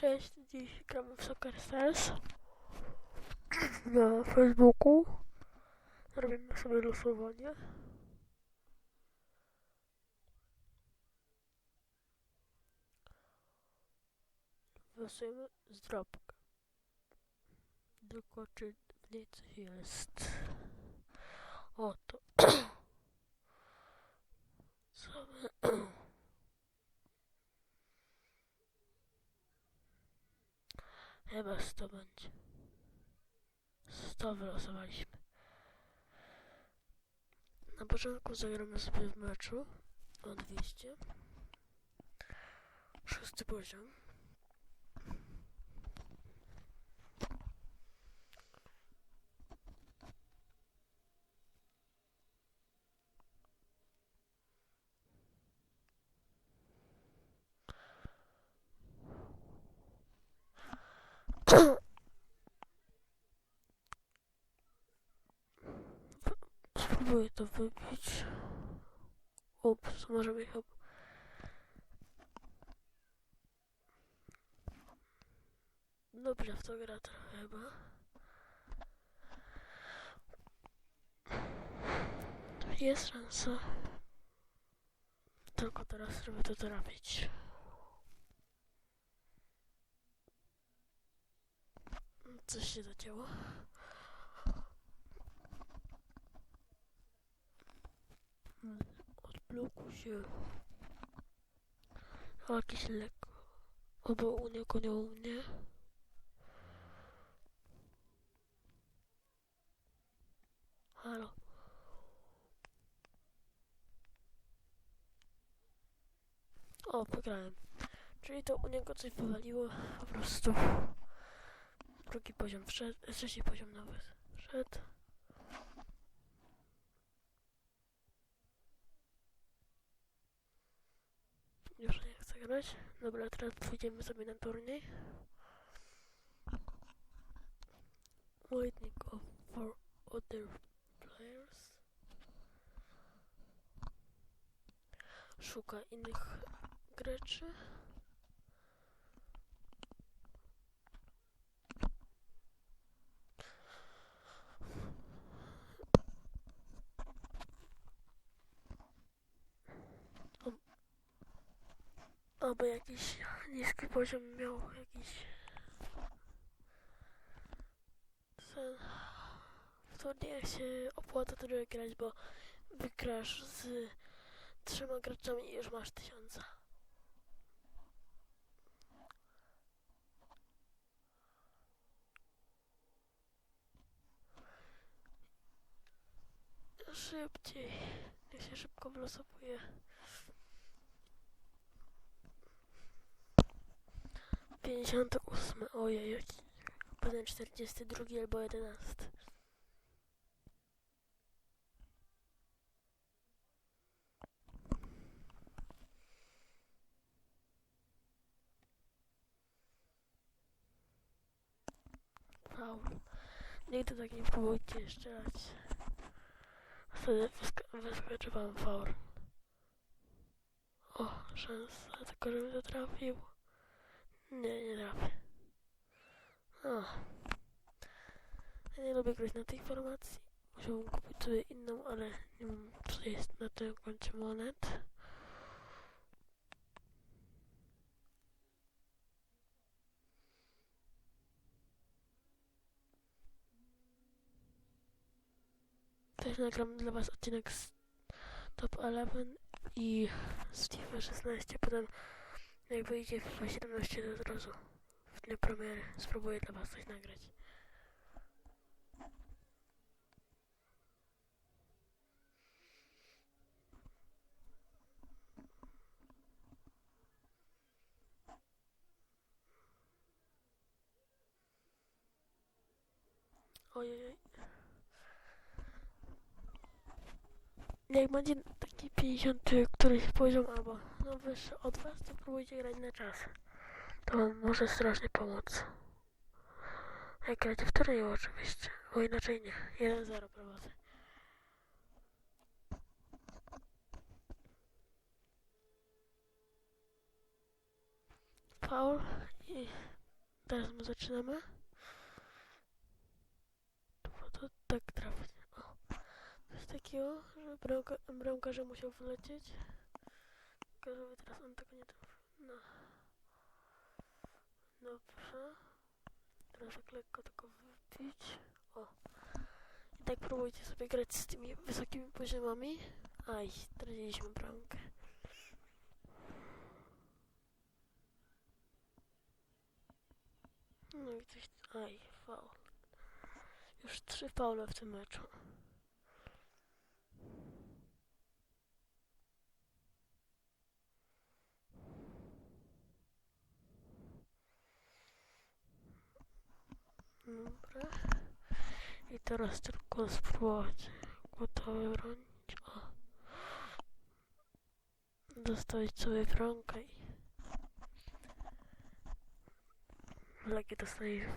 Cześć, dziś gramy w Soccer Stars na Facebooku. Robimy sobie losowanie. Wysujemy zdrobkę. Tylko czy w niej coś jest. Oto. Co my... Chyba 100 będzie. 100 wylosowaliśmy. Na początku zagramy sobie w meczu o 200. Szósty poziom. Spróbuję to wybić. Ups, może mi chyba... Dobrze w to gra trochę chyba. Jest szansa. Tylko teraz żeby to trafić. Coś się zacięło. Odblokuj się. O, jakiś lek. Oby u niego nie u mnie. Halo. O, wygrałem. Czyli to u niego coś wywaliło. Po prostu. Drugi poziom wszedł. Trzeci poziom nawet wszedł. Już nie chcę grać. Dobra, teraz pójdziemy sobie na turniej. Waiting for other players. Szuka innych graczy. aby jakiś niski poziom miał jakiś sen. W turniejach się opłaca turniej grać, bo wygrasz z trzema graczami i już masz tysiąca. Szybciej, jak się szybko wlosowuje. 58, ojej, potem 42 albo 11. Wow. Nigdy tak nie próbujcie jeszcze raz. Wtedy wysk wyskoczy wam faul. O, szansa, tylko żebym to trafił. Nie, nie trafię. O. Ja nie lubię grać na tej formacji. Musiałbym kupić sobie inną, ale nie wiem co jest na tym koncie monet. Też nagram dla was odcinek z Top 11 i z FIFA 16, potem jak wyjdzie FIFA 17 to od razu w dniu premiery spróbuję dla was coś nagrać. Ojej. Jak będzie taki 50 któryś poziom albo no wyższy od was, to próbujcie grać na czas. To wam może strasznie pomóc. Jak gracie w turnieju oczywiście, bo inaczej nie. 1-0 prowadzę. Faul I teraz my zaczynamy. To, tak trafić. O. Coś takiego, że bramka, bramkarze musiał wylecieć. Tylko żeby teraz on tego nie trafił. No. Dobrze. Teraz tak lekko tylko wybić. O. I tak próbujcie sobie grać z tymi wysokimi poziomami. Aj, straciliśmy bramkę. No i coś... Aj, faul. Już trzy faule w tym meczu. Dobra. I teraz tylko spróbować gotowy bronić. O. Dostawić sobie bramkę i... Legie dostaje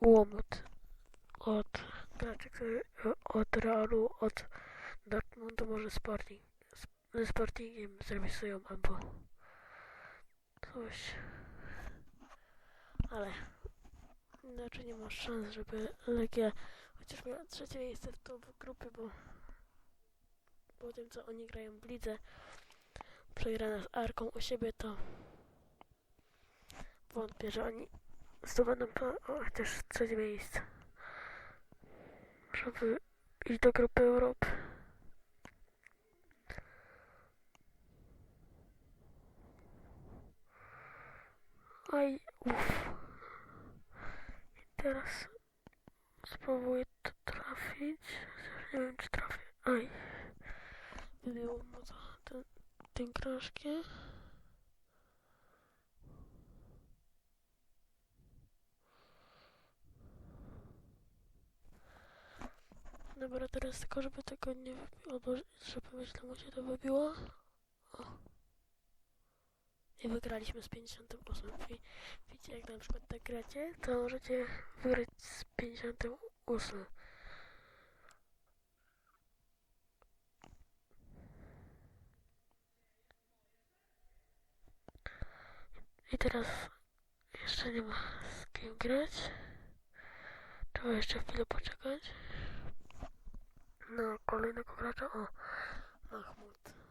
łomot od graczy, od Realu, od Dortmundu może Sporting, z- Sportingiem zremisują albo coś. Ale inaczej nie ma szans, żeby Legia chociaż miała trzecie miejsce w top grupy, bo po tym co oni grają w lidze, przegrana z Arką u siebie, to wątpię, że oni zdobędą chociaż trzecie miejsce. Żeby iść do grupy Europy. Aj, uff. Teraz spróbuję to trafić. Nie wiem, czy trafię. Aj. Wybiło mu to ten, tym krążkiem. Dobra, teraz tylko, żeby tego nie wybiło, albo żeby źle mu się to wybiło. O. I wygraliśmy z 58. Wi- Widzicie, jak na przykład tak gracie, to możecie wygrać z 58. I teraz jeszcze nie ma z kim grać. Trzeba jeszcze chwilę poczekać. No, kolejnego gracza. O, Mahmud.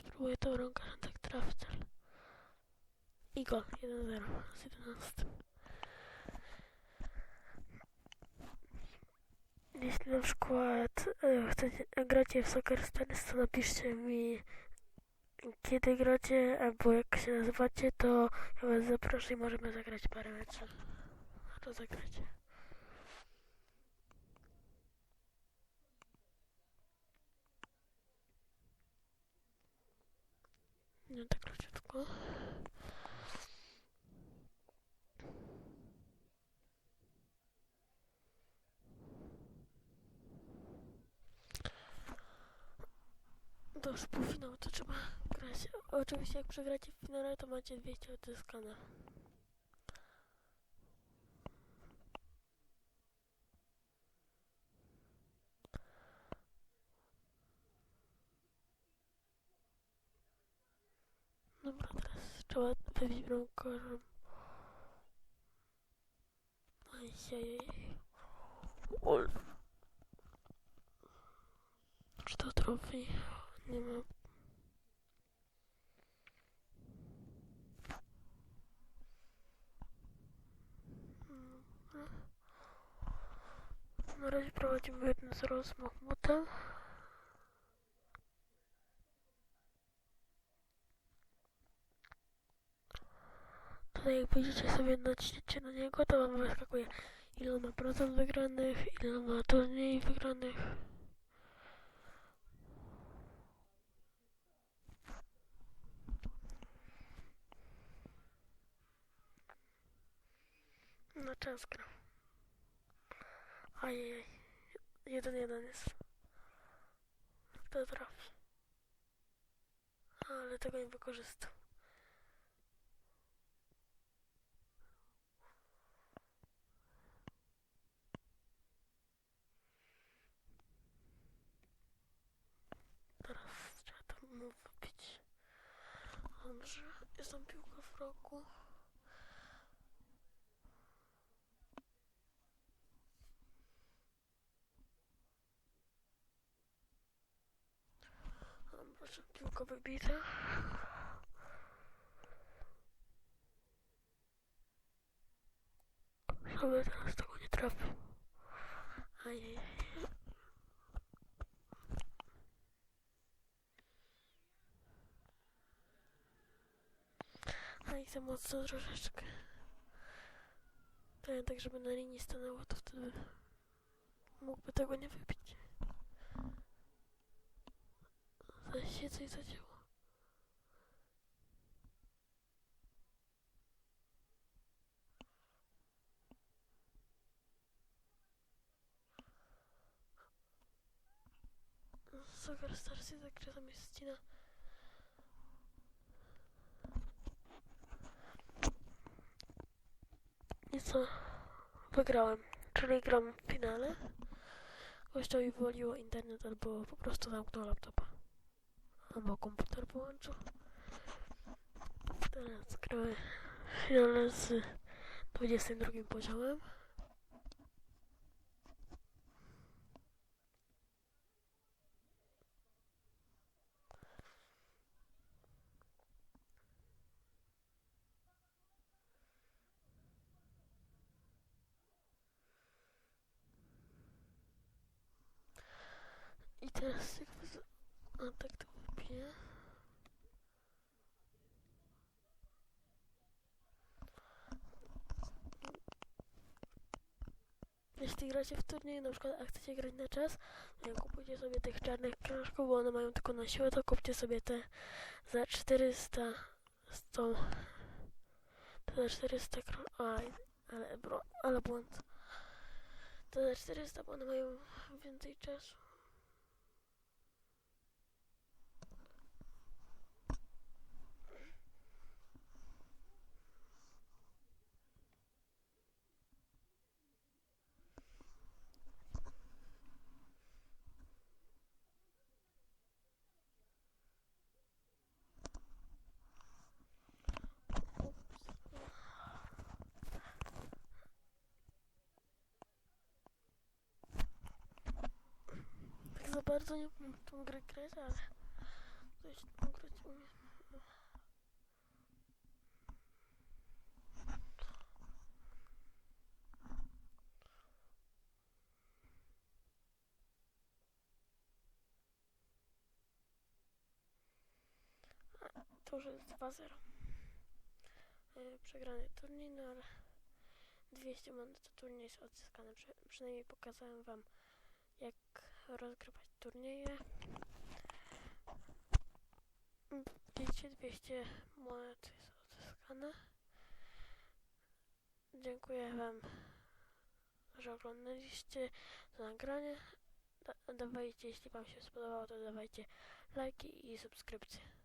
Spróbuję tą rąkę tak trafić, ale... I gol, 1-0 z 11. Jeśli na przykład e, chcecie, gracie w Soccer Stars, to napiszcie mi kiedy gracie, albo jak się nazywacie, to ja was zaproszę i możemy zagrać parę meczów. A Nie tak króciutko. Do już półfinału to trzeba grać. Oczywiście jak przegracie w finale, to macie 200 odzyskane. Dobra, teraz trzeba wybić bramkarzem. Ajajaj. Ol. Czy to trofi? Nie ma. Dobra. Na razie prowadzimy 1-0 Tutaj jak będziecie sobie naciśniecie na niego, to wam wyskakuje ile ma procent wygranych, ile ma turniej wygranych. No czas gra. Ajajaj. Jeden jeden jest. Kto trafi? tego nie wykorzystał. Teraz trzeba to mu wypić. Dobrze, jest tam piłka w rogu. Dobrze, piłka wybita. Żeby teraz tego nie trafił. Ajajaj. A i za mocno troszeczkę. To ja tak, żeby na linii stanęło, to wtedy mógłby tego nie wybić. Zaś się coś zadziało. Super Stars tak, jest ścina. I co? Wygrałem. Czyli gram w finale. Gościowi wywaliło internet albo po prostu zamknął laptopa. Albo komputer połączył. Teraz gramy w finale z 22 poziomem. Teraz. A tak to wypiję. Jeśli gracie w turnieju, na przykład, a chcecie grać na czas, nie kupujcie sobie tych czarnych krążków, bo one mają tylko na siłę, to kupcie sobie te za 400 z tą... To za 400 krążków... Ale, bro, ale błąd. To za 400, bo one mają więcej czasu. Tak za bardzo nie umiem w tą grę grać, ale coś tam grać umiem. To już jest 2-0. E, Przegrany turniej, no ale 200 monet to turniej jest odzyskany. Przy, przynajmniej pokazałem wam jak rozgrywać turnieje. Widzicie, 200 monet jest odzyskane. Dziękuję Wam, że oglądaliście to nagranie. Da dawajcie, jeśli Wam się spodobało, to dawajcie lajki i subskrypcje.